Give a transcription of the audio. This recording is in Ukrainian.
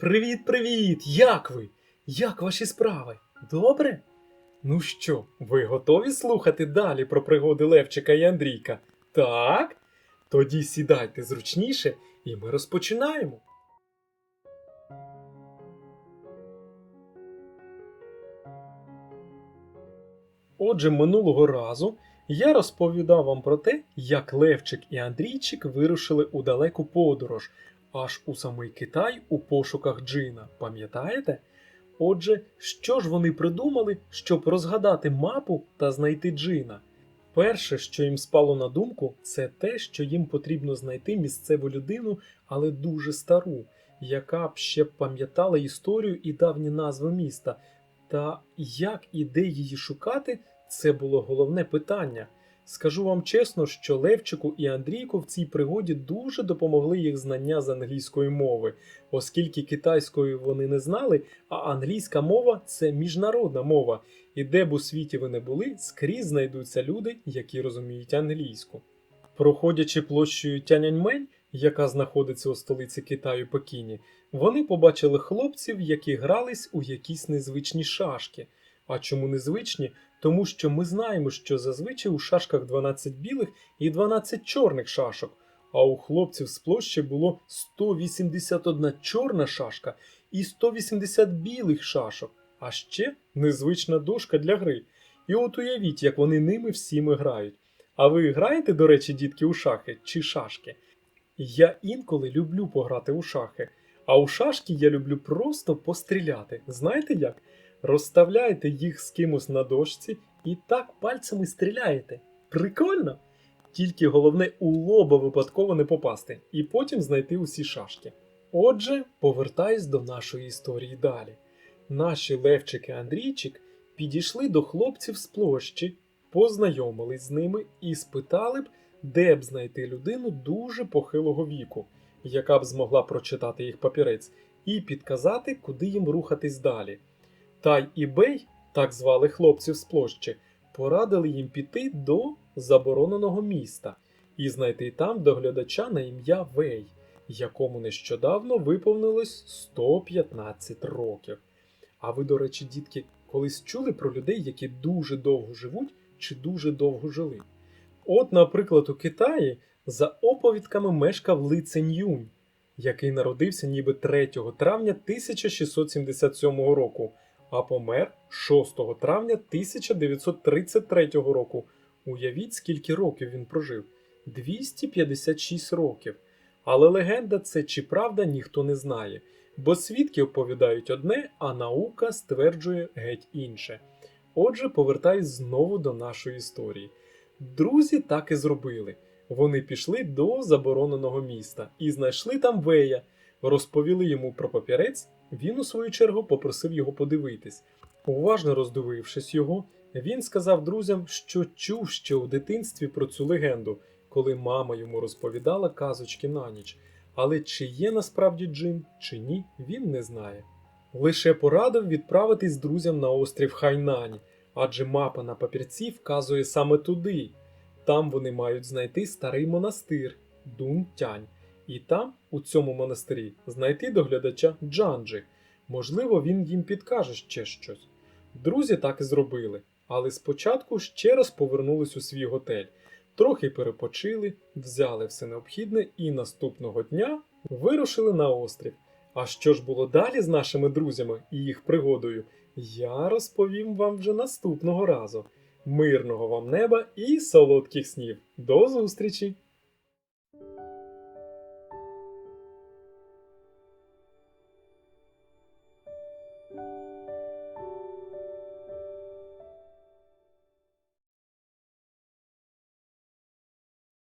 Привіт-привіт! Як ви? Як ваші справи? Добре? Ну що, ви готові слухати далі про пригоди Левчика і Андрійка? Так? Тоді сідайте зручніше, і ми розпочинаємо. Отже, минулого разу я розповідав вам про те, як Левчик і Андрійчик вирушили у далеку подорож, аж у самий Китай у пошуках джина. Пам'ятаєте? Отже, що ж вони придумали, щоб розгадати мапу та знайти джина? Перше, що їм спало на думку, це те, що їм потрібно знайти місцеву людину, але дуже стару, яка б ще пам'ятала історію і давні назви міста. Та як і де її шукати, це було головне питання. Скажу вам чесно, що Левчику і Андрійку в цій пригоді дуже допомогли їх знання з англійської мови, оскільки китайської вони не знали, а англійська мова це міжнародна мова, і де б у світі ви не були, скрізь знайдуться люди, які розуміють англійську. Проходячи площею Тяньаньмень, яка знаходиться у столиці Китаю Пекіні, вони побачили хлопців, які грались у якісь незвичні шашки. А чому незвичні? Тому що ми знаємо, що зазвичай у шашках 12 білих і 12 чорних шашок, а у хлопців з площі було 181 чорна шашка і 180 білих шашок, а ще незвична дошка для гри. І от уявіть, як вони ними всіми грають. А ви граєте, до речі, дітки, у шахи чи шашки? Я інколи люблю пограти у шахи, а у шашки я люблю просто постріляти. Знаєте як? Розставляєте їх з кимось на дошці і так пальцями стріляєте. Прикольно! Тільки головне у лоба випадково не попасти, і потім знайти усі шашки. Отже, повертаюсь до нашої історії далі. Наші Левчик і Андрійчик підійшли до хлопців з площі, познайомились з ними і спитали б, де б знайти людину дуже похилого віку, яка б змогла прочитати їх папірець, і підказати, куди їм рухатись далі. Тай і Бей, так звали хлопців з площі, порадили їм піти до забороненого міста і знайти там доглядача на ім'я Вей, якому нещодавно виповнилось 115 років. А ви, до речі, дітки, колись чули про людей, які дуже довго живуть чи дуже довго жили? От, наприклад, у Китаї за оповідками мешкав Ли Цинь-Юнь, який народився ніби 3 травня 1677 року, а помер 6 травня 1933 року. Уявіть, скільки років він прожив 256 років. Але легенда це чи правда ніхто не знає, бо свідки оповідають одне, а наука стверджує геть інше. Отже, повертаюсь знову до нашої історії. Друзі так і зробили. Вони пішли до забороненого міста і знайшли там Вея, розповіли йому про папірець. Він, у свою чергу, попросив його подивитись. Уважно роздивившись його, він сказав друзям, що чув ще у дитинстві про цю легенду, коли мама йому розповідала казочки на ніч. Але чи є насправді джин, чи ні, він не знає. Лише порадив відправитись друзям на острів Хайнань, адже мапа на папірці вказує саме туди. Там вони мають знайти старий монастир Дун-Тянь, і там, у цьому монастирі, знайти доглядача Джанджи. Можливо, він їм підкаже ще щось. Друзі так і зробили, але спочатку ще раз повернулись у свій готель, трохи перепочили, взяли все необхідне і наступного дня вирушили на острів. А що ж було далі з нашими друзями і їх пригодою, я розповім вам вже наступного разу. Мирного вам неба і солодких снів. До зустрічі!